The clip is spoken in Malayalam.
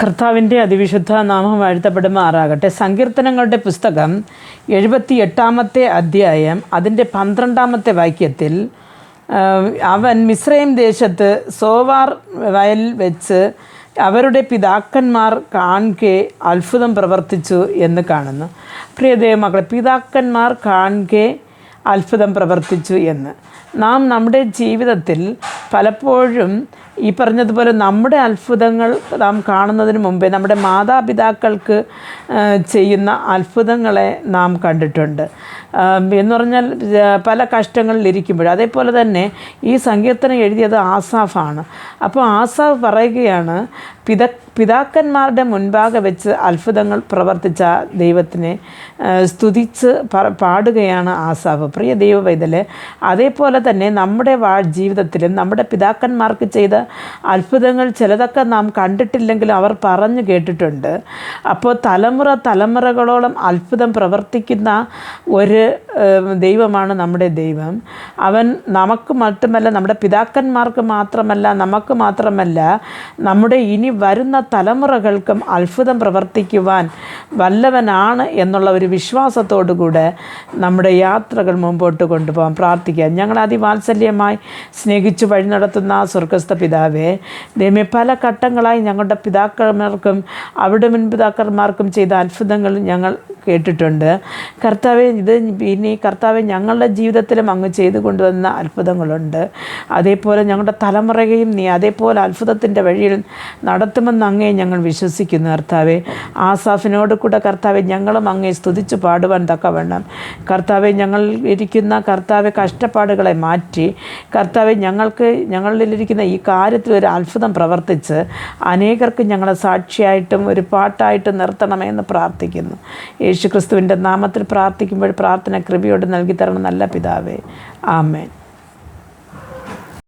കർത്താവിന്റെ അതിവിശുദ്ധ നാമം വാഴ്ത്തപ്പെടുമാറാകട്ടെ സങ്കീർത്തനങ്ങളുടെ പുസ്തകം എഴുപത്തി എട്ടാമത്തെ അധ്യായം അതിന്റെ പന്ത്രണ്ടാമത്തെ വാക്യത്തിൽ അവൻ മിശ്രയും ദേശത്ത് സോവാർ വയൽ വെച്ച് അവരുടെ പിതാക്കന്മാർ കാൺകെ അത്ഭുതം പ്രവർത്തിച്ചു എന്ന് കാണുന്നു. പ്രിയദേവ മക്കളെ പിതാക്കന്മാർ കാൺകെ അത്ഭുതം പ്രവർത്തിച്ചു എന്ന്. നാം നമ്മുടെ ജീവിതത്തിൽ പലപ്പോഴും ഈ പറഞ്ഞതുപോലെ നമ്മുടെ അത്ഭുതങ്ങൾ നാം കാണുന്നതിന് മുമ്പേ നമ്മുടെ മാതാപിതാക്കൾക്ക് ചെയ്യുന്ന അത്ഭുതങ്ങളെ നാം കണ്ടിട്ടുണ്ട്. എന്ന് പറഞ്ഞാൽ പല കഷ്ടങ്ങളിലിരിക്കുമ്പോൾ അതേപോലെ തന്നെ ഈ സങ്കീർത്തനം എഴുതിയത് ആസാഫാണ്. അപ്പോൾ ആസാഫ് പറയുകയാണ് പിത പിതാക്കന്മാരുടെ മുൻപാകെ വെച്ച് അത്ഭുതങ്ങൾ പ്രവർത്തിച്ച ദൈവത്തിനെ സ്തുതിച്ച് പാടുകയാണ് ആസാഫ്. പ്രിയ ദൈവ പൈതലെ അതേപോലെ തന്നെ നമ്മുടെ വാ ജീവിതത്തിലും നമ്മുടെ പിതാക്കന്മാർക്ക് ചെയ്ത അത്ഭുതങ്ങൾ ചിലതൊക്കെ നാം കണ്ടിട്ടില്ലെങ്കിലും അവർ പറഞ്ഞു കേട്ടിട്ടുണ്ട്. അപ്പോൾ തലമുറ തലമുറകളോളം അത്ഭുതം പ്രവർത്തിക്കുന്ന ഒരു ദൈവമാണ് നമ്മുടെ ദൈവം. അവൻ നമുക്ക് മാത്രമല്ല നമ്മുടെ പിതാക്കന്മാർക്ക് മാത്രമല്ല നമുക്ക് മാത്രമല്ല നമ്മുടെ ഇനി വരുന്ന തലമുറകൾക്കും അത്ഭുതം പ്രവർത്തിക്കുവാൻ വല്ലവനാണ് എന്നുള്ള ഒരു വിശ്വാസത്തോടു കൂടെ നമ്മുടെ യാത്രകൾ മുമ്പോട്ട് കൊണ്ടുപോകാൻ പ്രാർത്ഥിക്കാം. ഞങ്ങൾ അതിവാത്സല്യമായി സ്നേഹിച്ചു വഴി നടത്തുന്ന സ്വർഗസ്ഥ സ്വർഗസ്ഥ പിതാവേ ദൈവമേ പല ഘട്ടങ്ങളായി ഞങ്ങളുടെ പിതാക്കന്മാർക്കും അവിടെ മുൻപിതാക്കന്മാർക്കും ചെയ്ത അത്ഭുതങ്ങൾ ഞങ്ങൾ കേട്ടിട്ടുണ്ട്. കർത്താവെ ഇത് പിന്നെ കർത്താവെ ഞങ്ങളുടെ ജീവിതത്തിലും അങ്ങ് ചെയ്തു കൊണ്ടുവന്ന അത്ഭുതങ്ങളുണ്ട്. അതേപോലെ ഞങ്ങളുടെ തലമുറയും നീ അതേപോലെ അത്ഭുതത്തിന്റെ വഴിയിൽ നടത്തുമെന്ന് അങ്ങേ ഞങ്ങൾ വിശ്വസിക്കുന്നു കർത്താവെ. ആസാഫിനോട് കൂടെ കർത്താവെ ഞങ്ങളും അങ്ങേ സ്തുതിച്ച് പാടുവാൻ തക്കവണ്ണം. കർത്താവെ ഞങ്ങൾ ഇരിക്കുന്ന കർത്താവെ കഷ്ടപ്പാടുകളെ മാറ്റി കർത്താവെ ഞങ്ങൾക്ക് ഞങ്ങളിലിരിക്കുന്ന ഈ കാര്യത്തിൽ ഒരു അത്ഭുതം പ്രവർത്തിച്ച് അനേകർക്ക് ഞങ്ങളെ സാക്ഷിയായിട്ടും ഒരു പാട്ടായിട്ടും നിർത്തണമെന്ന് പ്രാർത്ഥിക്കുന്നു. യേശു ക്രിസ്തുവിന്റെ നാമത്തിൽ പ്രാർത്ഥിക്കുമ്പോൾ പ്രാർത്ഥന കൃപയോട് നൽകി തരണം നല്ല പിതാവേ. ആമേൻ.